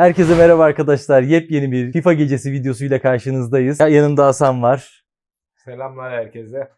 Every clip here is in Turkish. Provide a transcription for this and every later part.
Herkese merhaba arkadaşlar. Yepyeni bir FIFA gecesi videosuyla karşınızdayız. Ya- Yanımda Hasan var. Selamlar herkese.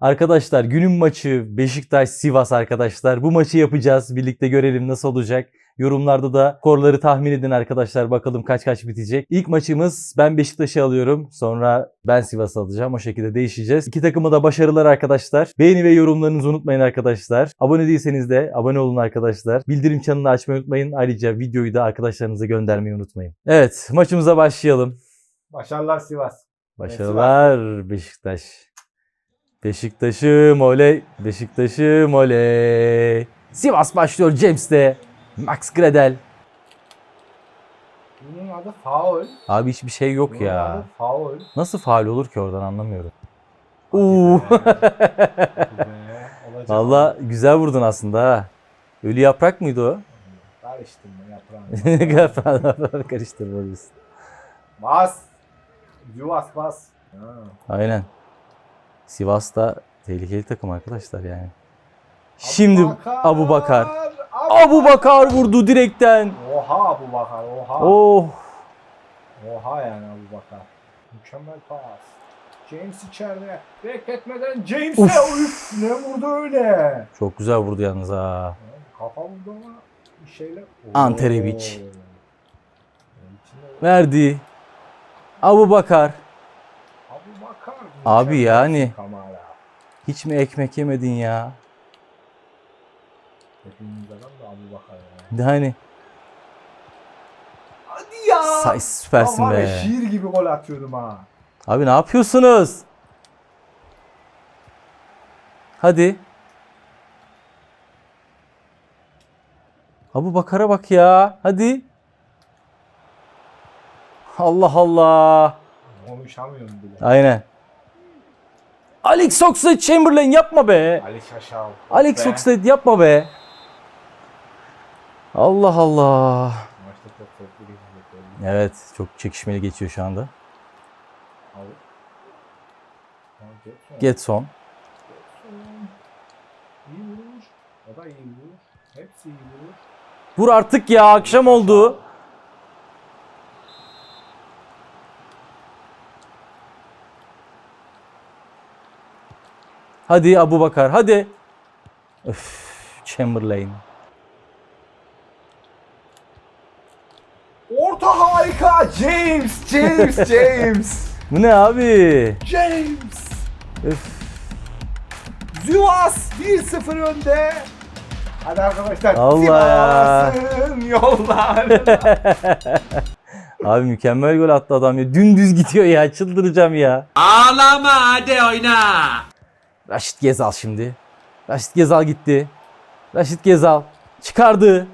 Arkadaşlar günün maçı Beşiktaş Sivas arkadaşlar. Bu maçı yapacağız. Birlikte görelim nasıl olacak. Yorumlarda da skorları tahmin edin arkadaşlar. Bakalım kaç kaç bitecek. İlk maçımız ben Beşiktaş'ı alıyorum. Sonra ben Sivas'ı alacağım. O şekilde değişeceğiz. İki takıma da başarılar arkadaşlar. Beğeni ve yorumlarınızı unutmayın arkadaşlar. Abone değilseniz de abone olun arkadaşlar. Bildirim çanını açmayı unutmayın. Ayrıca videoyu da arkadaşlarınıza göndermeyi unutmayın. Evet maçımıza başlayalım. Başarılar Sivas. Başarılar Beşiktaş. Beşiktaş'ım oley. Beşiktaş'ım oley. Sivas başlıyor James'te. Max Gradel. Bunun adı faul. Abi hiçbir şey yok Bunun ya. adı faul. Nasıl faal olur ki oradan anlamıyorum. Uuu. Valla güzel vurdun aslında ha. Ölü yaprak mıydı o? Karıştırma yaprağını. Karıştırmalıyız. bas. Yuvas bas. Ha. Aynen. Sivas da tehlikeli takım arkadaşlar yani. Şimdi Abu Bakar. Abu Bakar vurdu direkten. Oha Abu Bakar. Oha. Oh. Oha yani Abu Bakar. Mükemmel pas. James içeride. Bekletmeden James'e üf ne vurdu öyle. Çok güzel vurdu yalnız ha. Kafa vurdu ama bir şeyler. Ante Oo. Rebic. İçinde- Verdi. Abu Bakar. Abu Bakar. Abi yani. Kamara. Hiç mi ekmek yemedin ya? Hepimiz adam da Abu Bakar ya. Hani Hadi ya. say süpersin ya, be. Şiir gibi gol atıyordum ha. Abi ne yapıyorsunuz? Hadi. Abu Bakar'a bak ya. Hadi. Allah Allah. Konuşamıyorum bile. Aynen. Alex Oxlade-Chamberlain yapma be. Ali Şaşal. Alex. Oxlade yapma be. Allah Allah. Evet çok çekişmeli geçiyor şu anda. Getson. Jetson. İyi vurur. O da iyi vurur. Hepsi iyi vurur. Vur artık ya akşam oldu. Hadi Abu Bakar hadi. Öf, Chamberlain. Orta James. James. James. Bu ne abi? James. Öf. Zivas 1-0 önde. Hadi arkadaşlar. Allah ya. Sivas'ın yollar. Abi mükemmel gol attı adam ya. Dümdüz gidiyor ya. Çıldıracağım ya. Ağlama hadi oyna. Raşit Gezal şimdi. Raşit Gezal gitti. Raşit Gezal çıkardı.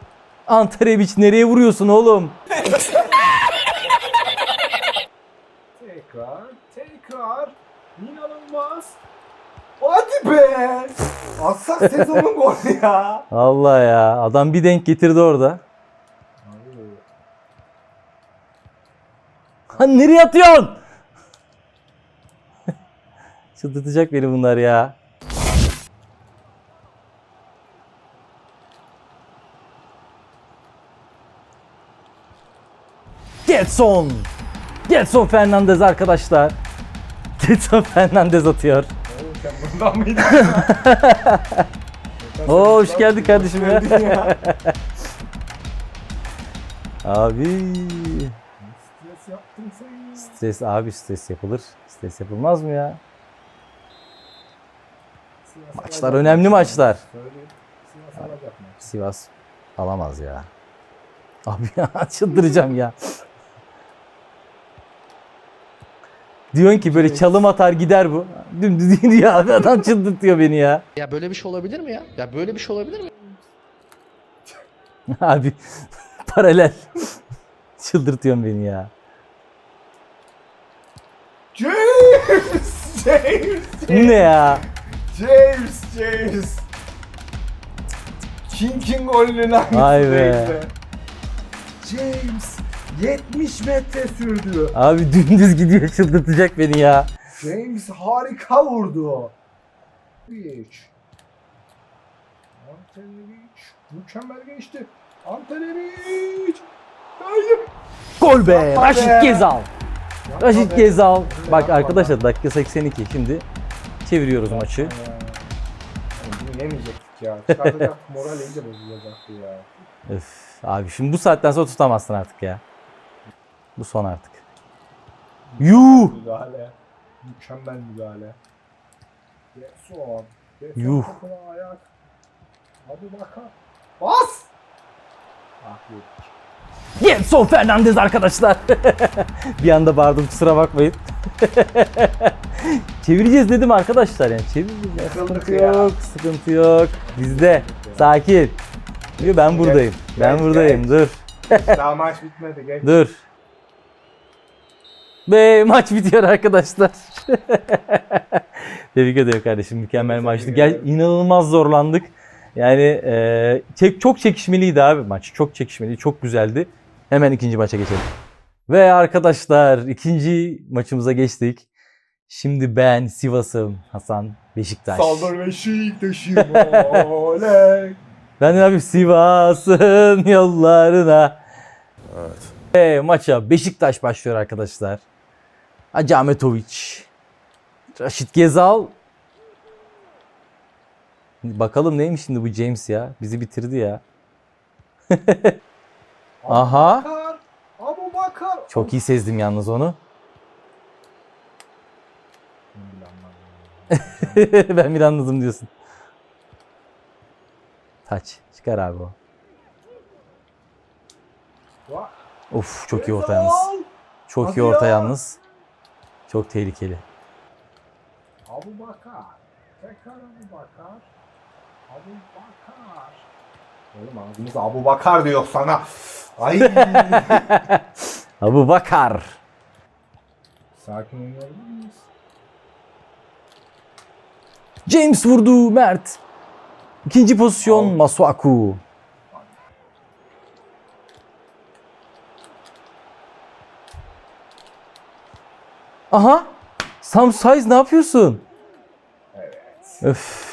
Ante Rebic nereye vuruyorsun oğlum? tekrar. Tekrar. İnanılmaz. Hadi be. Atsak sezonun golü ya. Allah ya. Adam bir denk getirdi orada. Ha nereye atıyorsun? Çıldırtacak beni bunlar ya. Getson. Getson Fernandez arkadaşlar. Getson Fernandez atıyor. Sen bundan mıydın? Oo, hoş geldin kardeşim ya. Abi. Stres yaptın sen. Stres abi stres yapılır. Stres yapılmaz mı ya? Sivas Maçlar alacak önemli maç. maçlar. Söyleyeyim. Sivas alacak maç. Sivas alamaz ya. Abi ya çıldıracağım ya. Diyorsun ki böyle çalım atar gider bu. Dümdüz abi adam çıldırtıyor beni ya. Ya böyle bir şey olabilir mi ya? Ya böyle bir şey olabilir mi? Abi paralel. Çıldırtıyorsun beni ya. James! James! Bu ne ya? James! James! King'in golünün aynısı Vay be. James 70 metre sürdü. Abi dümdüz gidiyor çıldırtacak beni ya. James harika vurdu. Beach. Antetokounmpo mükemmel geçti. Antetokounmpo Gol be! Yapma be. Raşit Gezal. Yapma Raşit be. Gezal. Bak Yapma arkadaşlar dakika 82. Şimdi çeviriyoruz maçı. Ya. Bunu yemeyecektik ya. Çıkartacak moral iyice bozulacaktı ya. Öf, abi şimdi bu saatten sonra tutamazsın artık ya. Bu son artık. Yuh! Müdahale. Mükemmel müdahale. Getson. Getson Yuh. topuna ayak. Hadi bakalım. Bas! Ah yedik. Gelson Fernandez arkadaşlar. bir anda bağırdım kusura bakmayın. Çevireceğiz dedim arkadaşlar yani çevireceğiz. ya. Sıkıntı ya. yok, sıkıntı yok. Bizde. Sakin. Diyor ben buradayım. Ben buradayım. Dur. Daha maç bitmedi. Geç. Dur. Ve maç bitiyor arkadaşlar. Tebrik ediyorum kardeşim. Mükemmel maçtı. Gel inanılmaz zorlandık. Yani e, çek, çok çekişmeliydi abi maç. Çok çekişmeliydi. Çok güzeldi. Hemen ikinci maça geçelim. Ve arkadaşlar ikinci maçımıza geçtik. Şimdi ben Sivas'ım. Hasan Beşiktaş. Saldır Beşiktaş'ım oley. Ben de abi Sivas'ın yollarına. Evet. Ve maça Beşiktaş başlıyor arkadaşlar. Hacı Ahmetoviç. Raşit Gezal. Bakalım neymiş şimdi bu James ya. Bizi bitirdi ya. Aha. Abu Bakar. Çok iyi sezdim yalnız onu. ben bir anladım diyorsun. Taç. Çıkar abi o. Of çok iyi orta yalnız. Çok iyi orta ya. yalnız. Çok tehlikeli. Abu Bakar. Tekrar Abu Bakar. Abu Bakar. Oğlum ağzımız Abu Bakar diyor sana. Ay. Abu Bakar. Sakin oynayabilir miyiz? James vurdu Mert. İkinci pozisyon Al. Masuaku. Aha. Sam Saiz ne yapıyorsun? Evet. Öf.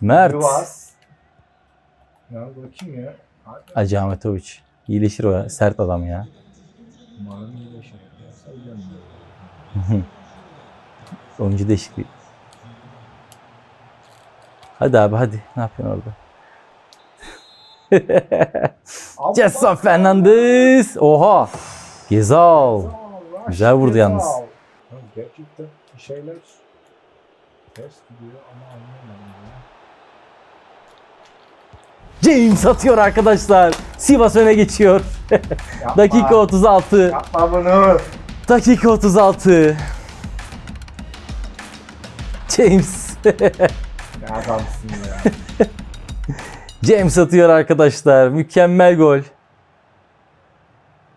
Mert. Yuvas. Ya bakayım ya. Ahmetoviç. İyileşir o ya. Sert adam ya. Umarım iyileşir. Oyuncu değişikliği. Hadi abi hadi. Ne yapıyorsun orada? Bakar. Fernandez. Oha. Gezal. Güzel vurdu yalnız. Ya Gerçekten bir şeyler ters gidiyor ama anlayamadım ya. James atıyor arkadaşlar. Sivas öne geçiyor. Dakika 36. Yapma bunu. Dakika 36. James. Ne adamsın ya. James atıyor arkadaşlar. Mükemmel gol.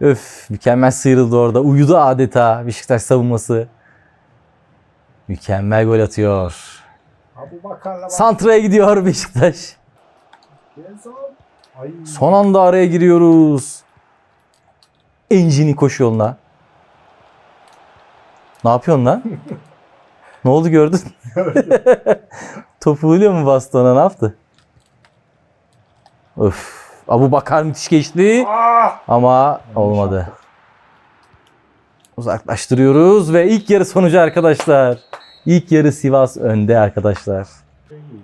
Öf, mükemmel sıyrıldı orada. Uyudu adeta Beşiktaş savunması. Mükemmel gol atıyor. Santra'ya gidiyor Beşiktaş. Son anda araya giriyoruz. Engin'i koşu yoluna. Ne yapıyorsun lan? ne oldu gördün? Topu vuruyor mu bastona ne yaptı? Öf. Abu Bakar müthiş geçti Ah! ama olmadı. Uzaklaştırıyoruz ve ilk yarı sonucu arkadaşlar. İlk yarı Sivas önde arkadaşlar.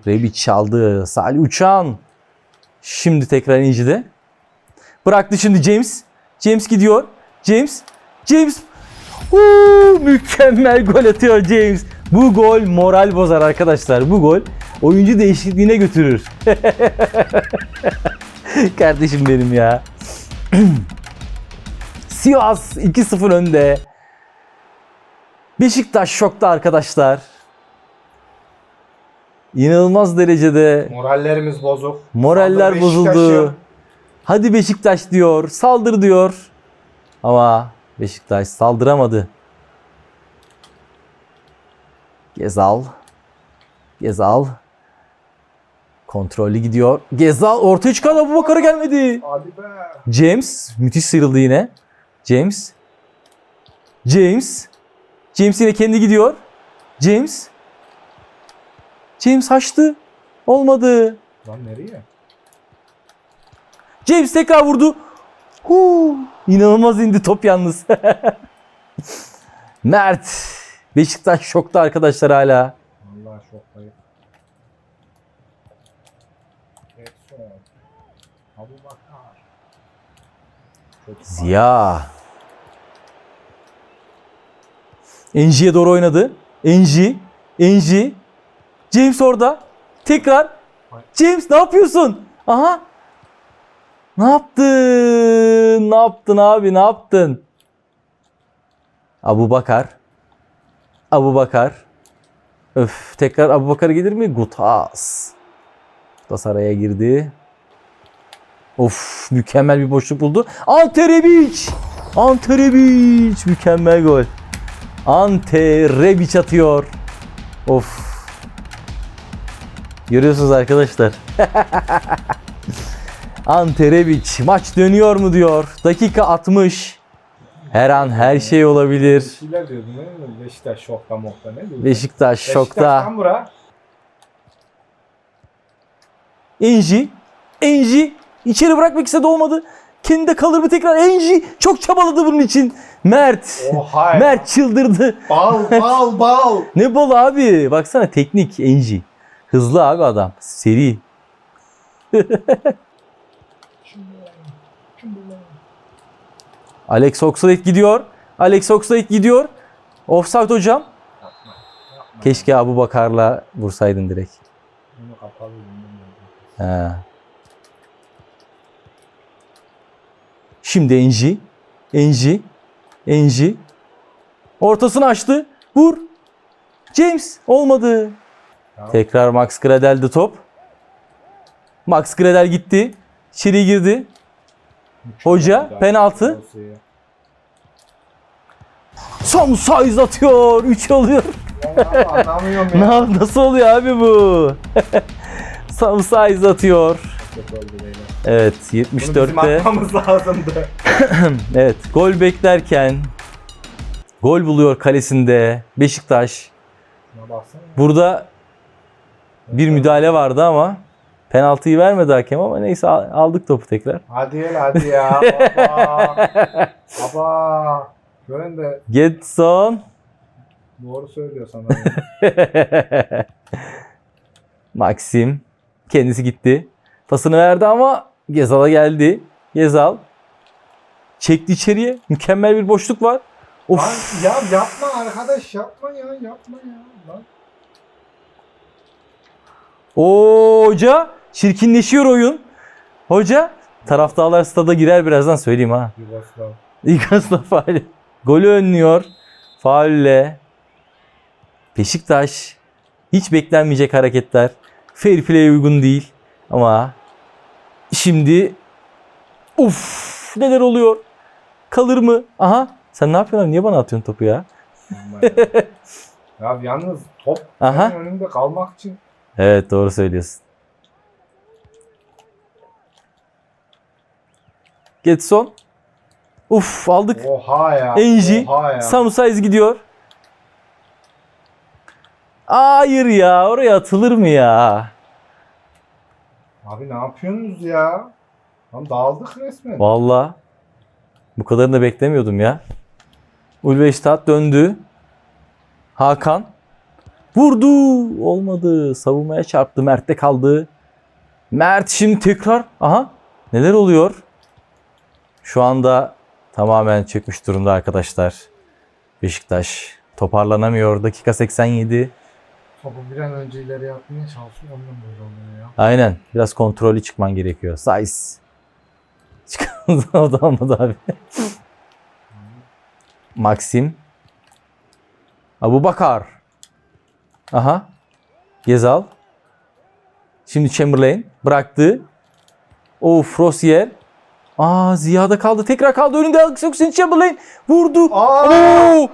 Rebic çaldı. Salih Uçan. Şimdi tekrar İnci'de. Bıraktı şimdi James. James gidiyor. James. James. Huu, mükemmel gol atıyor James. Bu gol moral bozar arkadaşlar. Bu gol oyuncu değişikliğine götürür. Kardeşim benim ya. Sivas 2-0 önde. Beşiktaş şokta arkadaşlar. İnanılmaz derecede Morallerimiz bozuk. Moraller Saldır bozuldu. Hadi Beşiktaş diyor. Saldır diyor. Ama Beşiktaş saldıramadı. Gezal. Gezal. Kontrollü gidiyor. Gezal ortaya çıkan Abu Bakar'a gelmedi. Hadi be. James müthiş sıyrıldı yine. James. James. James yine kendi gidiyor. James. James açtı. Olmadı. Lan nereye? James tekrar vurdu. Huu, İnanılmaz indi top yalnız. Mert. Beşiktaş şokta arkadaşlar hala. Allah şoktayım. Getson. Abu Bakar. Çok Ziya. Enji'ye doğru oynadı. Enji. Enji. James orada. Tekrar. James ne yapıyorsun? Aha. Ne yaptın? Ne yaptın abi? Ne yaptın? Abu Bakar. Abu Bakar. Öf. Tekrar Abu Bakar gelir mi? Gutas. Gutas araya girdi. Of mükemmel bir boşluk buldu. Ante Rebic. Ante Rebic. Mükemmel gol. Ante Rebic atıyor. Of. Görüyorsunuz arkadaşlar. Ante Rebic maç dönüyor mu diyor. Dakika 60. Her an her şey Bir olabilir. şeyler diyordun değil mi? Beşiktaş şokta mokta ne diyordun? Beşiktaş şokta. Beşiktaş'tan bura. Enji. İçeri bırakmak istedi olmadı. Kendi de kalır mı tekrar? Enji çok çabaladı bunun için. Mert. Oha ya. Mert çıldırdı. Bal bal bal. Ne bol abi. Baksana teknik Enji. Hızlı abi adam. Seri. Alex Oxlade gidiyor. Alex Oxlade gidiyor. Offside hocam. Yapma. Yapma. Keşke Abu Bakar'la vursaydın direkt. Bunu kapalı. He. Şimdi Enji. Enji. Enji. Ortasını açtı. Vur. James. Olmadı. Tamam. Tekrar Max Gradel'di top. Max Gradel gitti. İçeri girdi. Hoca, penaltı. Son size atıyor. 3 oluyor. Ya ya. Nasıl oluyor abi bu? Son size atıyor. Evet Bunu bizim 74'te. atmamız lazımdı. Evet gol beklerken gol buluyor kalesinde Beşiktaş. Ya. Burada bir müdahale vardı ama penaltıyı vermedi hakem ama neyse al- aldık topu tekrar. Hadi el hadi ya. Baba. Baba. Gören de Getson. doğru söylüyor sana. Maxim. Kendisi gitti. Pasını verdi ama Gezal'a geldi. Gezal. Çekti içeriye. Mükemmel bir boşluk var. Of. Lan ya yapma arkadaş yapma ya yapma ya. Lan. Oo hoca çirkinleşiyor oyun. Hoca taraftarlar stada girer birazdan söyleyeyim ha. Yugoslav. İlk aslında faali. Golü önlüyor. Faulle. Beşiktaş. Hiç beklenmeyecek hareketler. Fair play'e uygun değil. Ama şimdi Uf neler oluyor? Kalır mı? Aha. Sen ne yapıyorsun abi? Niye bana atıyorsun topu ya? Ya. ya yalnız top Aha. önünde kalmak için Evet doğru söylüyorsun. Getson. Uf aldık. oha ya. Enji. Oha ya. Samu Saiz gidiyor. Hayır ya oraya atılır mı ya? Abi ne yapıyorsunuz ya? Lan dağıldık resmen. Valla. Bu kadarını da beklemiyordum ya. Ulveştat döndü. Hakan. Vurdu. Olmadı. Savunmaya çarptı. Mert'te kaldı. Mert şimdi tekrar. Aha. Neler oluyor? Şu anda tamamen çökmüş durumda arkadaşlar. Beşiktaş toparlanamıyor. Dakika 87. Topu bir an önce ileri atmaya çalışıyor. Ondan böyle oluyor ya. Aynen. Biraz kontrollü çıkman gerekiyor. Size. Çıkamadı. o da olmadı abi. Maxim. Abu Bakar. Aha. Gezal. Şimdi Chamberlain. Bıraktı. O Frosier. Aa Ziya'da kaldı. Tekrar kaldı. Önünde Alex Oxlade Chamberlain. Vurdu. Aa! Oo!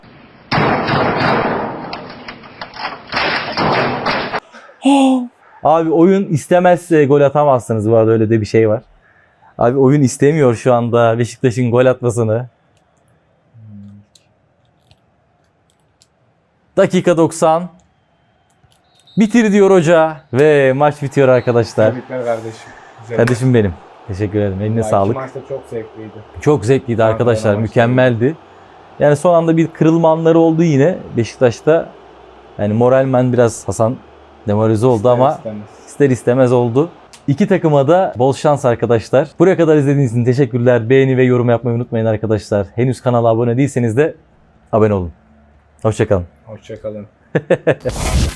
Abi oyun istemezse gol atamazsınız bu arada öyle de bir şey var. Abi oyun istemiyor şu anda Beşiktaş'ın gol atmasını. Dakika 90. Bitir diyor hoca ve maç bitiyor arkadaşlar. Tebrikler kardeşim. Güzel. Kardeşim benim. Teşekkür ederim. Eline iki sağlık. maç da çok zevkliydi. Çok zevkliydi Harbiden arkadaşlar. Mükemmeldi. Yani son anda bir kırılma anları oldu yine Beşiktaş'ta. Yani moralmen biraz Hasan demoralize oldu İster ama istemez. ister istemez oldu. İki takıma da bol şans arkadaşlar. Buraya kadar izlediğiniz için teşekkürler. Beğeni ve yorum yapmayı unutmayın arkadaşlar. Henüz kanala abone değilseniz de abone olun. Hoşçakalın. Hoşçakalın.